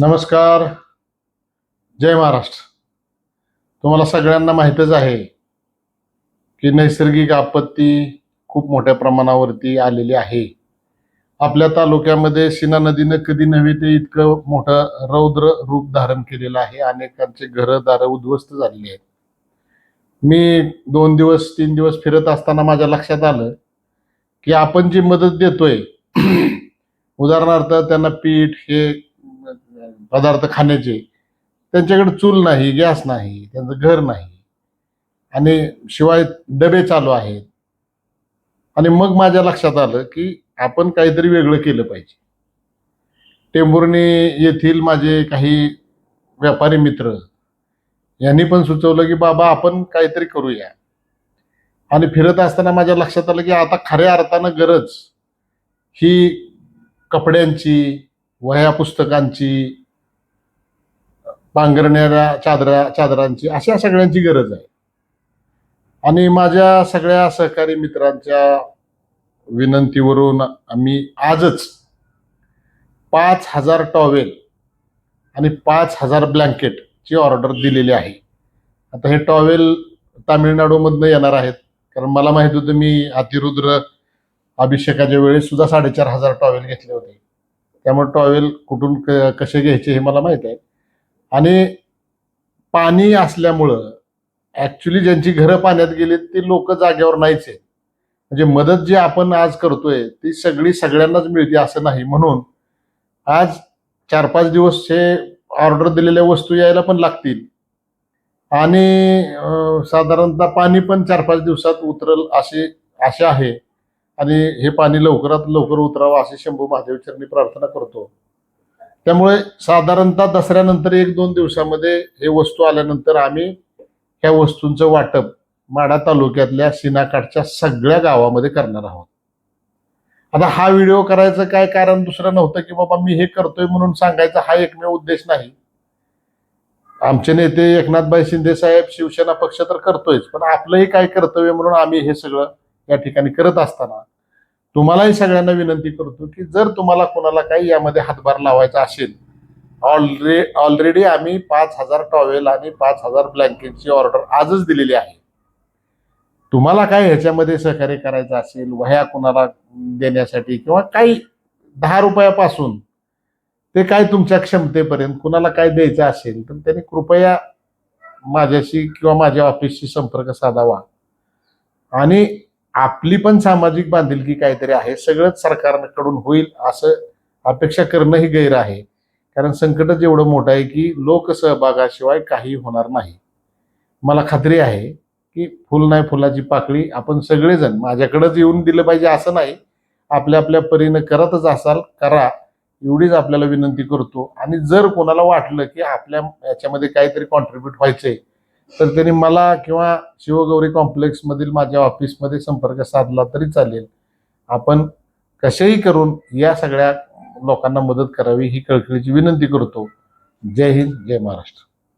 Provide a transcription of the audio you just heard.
नमस्कार. जय महाराष्ट्र. तुम्हाला सगळ्यांना माहीतच आहे की नैसर्गिक आपत्ती खूप मोठ्या प्रमाणावरती आलेली आहे. आपल्या तालुक्यामध्ये सीना नदीनं कधी नव्हे ते इतकं मोठं रौद्र रूप धारण केलेलं आहे. अनेकांचे घरं दारं उद्ध्वस्त झालेली आहेत. मी दोन दिवस तीन दिवस फिरत असताना माझ्या लक्षात आलं की आपण जी मदत देतोय उदाहरणार्थ त्यांना पीठ हे पदार्थ खाण्याचे. त्यांच्याकडे चूल नाही गॅस नाही त्यांचं घर नाही. आणि शिवाय डबे चालू आहेत. आणि मग माझ्या लक्षात आलं की आपण काहीतरी वेगळं केलं पाहिजे. टेंभुर्णी येथील माझे काही व्यापारी मित्र यांनी पण सुचवलं की बाबा आपण काहीतरी करूया. आणि फिरत असताना माझ्या लक्षात आलं की आता खऱ्या अर्थानं गरज ही कपड्यांची वह्या पुस्तकांची पांघरणाऱ्या चादरा चादरांची अशा सगळ्यांची गरज आहे. आणि माझ्या सगळ्या सहकारी मित्रांच्या विनंतीवरून आम्ही आजच पाच हजार टॉवेल आणि पाच हजार ब्लँकेटची ऑर्डर दिलेली आहे. आता हे टॉवेल तामिळनाडूमधनं येणार आहेत. कारण मला माहीत होतं मी अतिरुद्र अभिषेकाच्या वेळेस सुद्धा साडेचार हजार टॉवेल घेतले होते. त्यामुळे टॉवेल कुठून क कसे घ्यायचे हे मला माहीत आहे. आणि पाणी असल्यामुळं ॲक्च्युली ज्यांची घरं पाण्यात गेली ती लोक जागेवर नाहीच आहेत. म्हणजे मदत जी आपण आज करतोय ती सगळी सगळ्यांनाच मिळते असं नाही. म्हणून आज चार पाच दिवस हे ऑर्डर दिलेल्या वस्तू यायला पण लागतील. आणि साधारणतः पाणी पण चार पाच दिवसात उतरल असे आशा आहे. आणि हे पाणी लवकरात लवकर उतरावं असे शंभू महादेवचरणी प्रार्थना करतो. त्यामुळे साधारणतः दसऱ्यानंतर एक दोन दिवसामध्ये हे वस्तू आल्यानंतर आम्ही ह्या वस्तूंचं वाटप माडा तालुक्यातल्या सिनाकाठच्या सगळ्या गावामध्ये करणार आहोत. आता हा व्हिडिओ करायचं काय कारण दुसरं नव्हतं की बाबा मी हे करतोय म्हणून सांगायचा हा एकमेव उद्देश नाही. आमचे नेते एकनाथभाई शिंदे साहेब शिवसेना पक्ष तर करतोयच पण आपलंही काय कर्तव्य म्हणून आम्ही हे सगळं या ठिकाणी करत असताना तुम्हालाही सगळ्यांना विनंती करतो की जर तुम्हाला कोणाला काही यामध्ये हातभार लावायचा असेल ऑलरे ऑलरेडी आम्ही पाच हजार टॉवेल आणि पाच हजार ब्लँकेटची ऑर्डर आजच दिलेली आहे. तुम्हाला काय ह्याच्यामध्ये सहकार्य करायचं असेल वह्या कोणाला देण्यासाठी किंवा काही दहा रुपयापासून ते काय तुमच्या क्षमतेपर्यंत कुणाला काय द्यायचं असेल तर त्यांनी कृपया माझ्याशी किंवा माझ्या ऑफिसशी संपर्क साधावा. आणि आपली पण सामाजिक बांधिलकी काहीतरी आहे सगळंच सरकारकडून होईल असं अपेक्षा करणंही गैर आहे. कारण संकटच एवढं मोठं आहे की लोकसहभागाशिवाय काही होणार नाही. मला खात्री आहे की फुल नाही फुलाची पाकळी आपण सगळेजण माझ्याकडेच येऊन दिलं पाहिजे असं नाही. आपल्या आपल्या परीनं करतच असाल करा. एवढीच आपल्याला विनंती करतो. आणि जर कोणाला वाटलं की आपल्या याच्यामध्ये काहीतरी कॉन्ट्रीब्यूट व्हायचंय तर त्यांनी मला किंवा शिवगौरी कॉम्प्लेक्समधील माझ्या ऑफिसमध्ये संपर्क साधला तरी चालेल. आपण कसेही करून या सगळ्या लोकांना मदत करावी ही कळकळीची विनंती करतो. जय हिंद जय महाराष्ट्र.